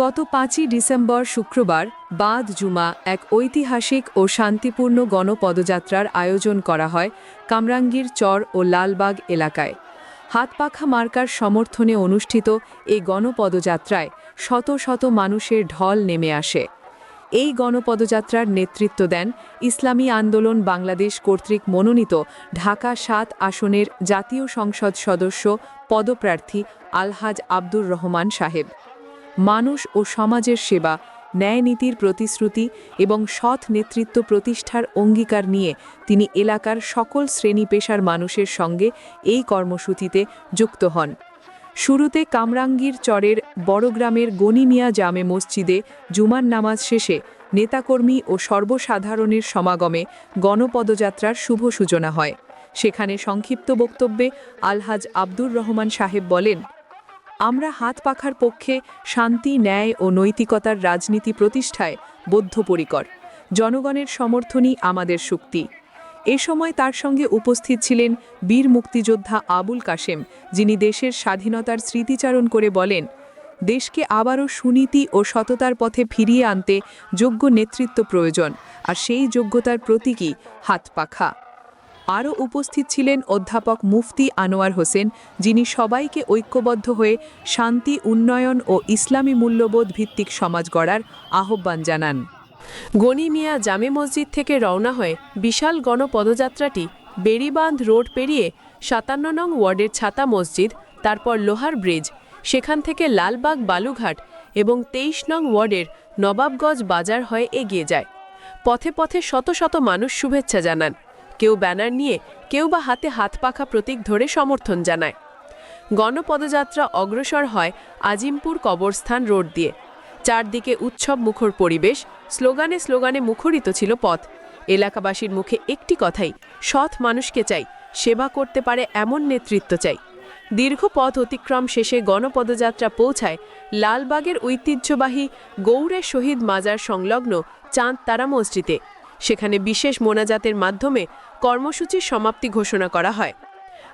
গত পাঁচই ডিসেম্বর শুক্রবার বাদ জুমা এক ঐতিহাসিক ও শান্তিপূর্ণ গণপদযাত্রার আয়োজন করা হয় কামরাঙ্গীর চর ও লালবাগ এলাকায়। হাতপাখা মার্কার সমর্থনে অনুষ্ঠিত এই গণপদযাত্রায় শত শত মানুষের ঢল নেমে আসে। এই গণপদযাত্রার নেতৃত্ব দেন ইসলামী আন্দোলন বাংলাদেশ কর্তৃক মনোনীত ঢাকা সাত আসনের জাতীয় সংসদ সদস্য পদপ্রার্থী আলহাজ আব্দুর রহমান সাহেব। মানুষ ও সমাজের সেবা, ন্যায়নীতির প্রতিশ্রুতি এবং সৎ নেতৃত্ব প্রতিষ্ঠার অঙ্গীকার নিয়ে তিনি এলাকার সকল শ্রেণি পেশার মানুষের সঙ্গে এই কর্মসূচিতে যুক্ত হন। শুরুতে কামরাঙ্গীর চরের বড়গ্রামের গনিমিয়া জামে মসজিদে জুমার নামাজ শেষে নেতাকর্মী ও সর্বসাধারণের সমাগমে গণপদযাত্রার শুভ সূচনা হয়। সেখানে সংক্ষিপ্ত বক্তব্যে আলহাজ আব্দুর রহমান সাহেব বলেন আমরা হাত পাখার পক্ষে শান্তি, ন্যায় ও নৈতিকতার রাজনীতি প্রতিষ্ঠায় বদ্ধপরিকর। জনগণের সমর্থনই আমাদের শক্তি। এ সময় তার সঙ্গে উপস্থিত ছিলেন বীর মুক্তিযোদ্ধা আবুল কাশেম, যিনি দেশের স্বাধীনতার স্মৃতিচারণ করে বলেন, দেশকে আবারও সুনীতি ও সততার পথে ফিরিয়ে আনতে যোগ্য নেতৃত্ব প্রয়োজন, আর সেই যোগ্যতার প্রতীকই হাত পাখা। আরও উপস্থিত ছিলেন অধ্যাপক মুফতি আনোয়ার হোসেন, যিনি সবাইকে ঐক্যবদ্ধ হয়ে শান্তি, উন্নয়ন ও ইসলামী মূল্যবোধ ভিত্তিক সমাজ গড়ার আহ্বান জানান। গনি মিয়া জামে মসজিদ থেকে রওনা হয়ে বিশাল গণপদযাত্রাটি বেড়িবাঁধ রোড পেরিয়ে সাতান্ন নং ওয়ার্ডের ছাতা মসজিদ, তারপর লোহার ব্রিজ, সেখান থেকে লালবাগ বালুঘাট এবং তেইশ নং ওয়ার্ডের নবাবগঞ্জ বাজার হয়ে এগিয়ে যায়। পথে পথে শত শত মানুষ শুভেচ্ছা জানান। কেউ ব্যানার নিয়ে, কেউ বা হাতে হাত পাখা প্রতীক ধরে সমর্থন জানায়। গণপদযাত্রা অগ্রসর হয় আজিমপুর কবরস্থান রোড দিয়ে। চারদিকে উৎসব মুখর পরিবেশ, স্লোগানে স্লোগানে মুখরিত ছিল পথ। এলাকাবাসীর মুখে একটি কথাই, সৎ মানুষকে চাই, সেবা করতে পারে এমন নেতৃত্ব চাই। দীর্ঘ পথ অতিক্রম শেষে গণপদযাত্রা পৌঁছায় লালবাগের ঐতিহ্যবাহী গৌড়ে শহীদ মাজার সংলগ্ন চাঁদ তারা মসজিদে। সেখানে বিশেষ মোনাজাতের মাধ্যমে কর্মসূচির সমাপ্তি ঘোষণা করা হয়।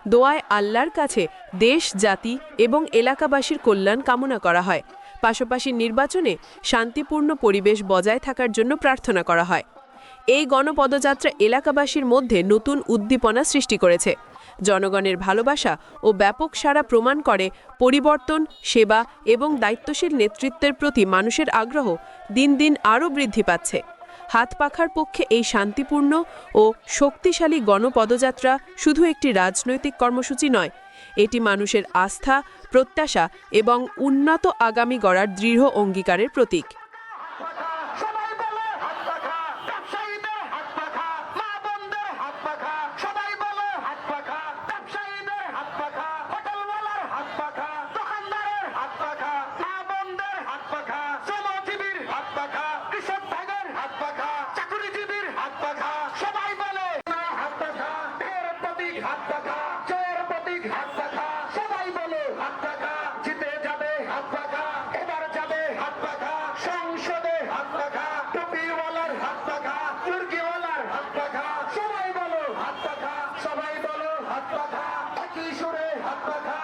দোয়ায় আল্লাহর কাছে দেশ, জাতি এবং এলাকাবাসীর কল্যাণ কামনা করা হয়। পাশাপাশি নির্বাচনে শান্তিপূর্ণ পরিবেশ বজায় থাকার জন্য প্রার্থনা করা হয়। এই গণপদযাত্রা এলাকাবাসীর মধ্যে নতুন উদ্দীপনা সৃষ্টি করেছে। জনগণের ভালোবাসা ও ব্যাপক সারা প্রমাণ করে পরিবর্তন, সেবা এবং দায়িত্বশীল নেতৃত্বের প্রতি মানুষের আগ্রহ দিন দিন আরও বৃদ্ধি পাচ্ছে। হাত পাখার পক্ষে এই শান্তিপূর্ণ ও শক্তিশালী গণপদযাত্রা শুধু একটি রাজনৈতিক কর্মসূচি নয়, এটি মানুষের আস্থা, প্রত্যাশা এবং উন্নত আগামী গড়ার দৃঢ় অঙ্গীকারের প্রতীক। সবাই হাত প্রতীক হাত পাখা সবাই বলে হাত দেখা জিতে হাত দেখা এবার যাবে হাত দেখা সংসদে হাত টুপিওয়ালার হাত দেখা পাখা সবাই বলো হাত পাখা সবাই বলো হাত পাখা একই হাত পাখা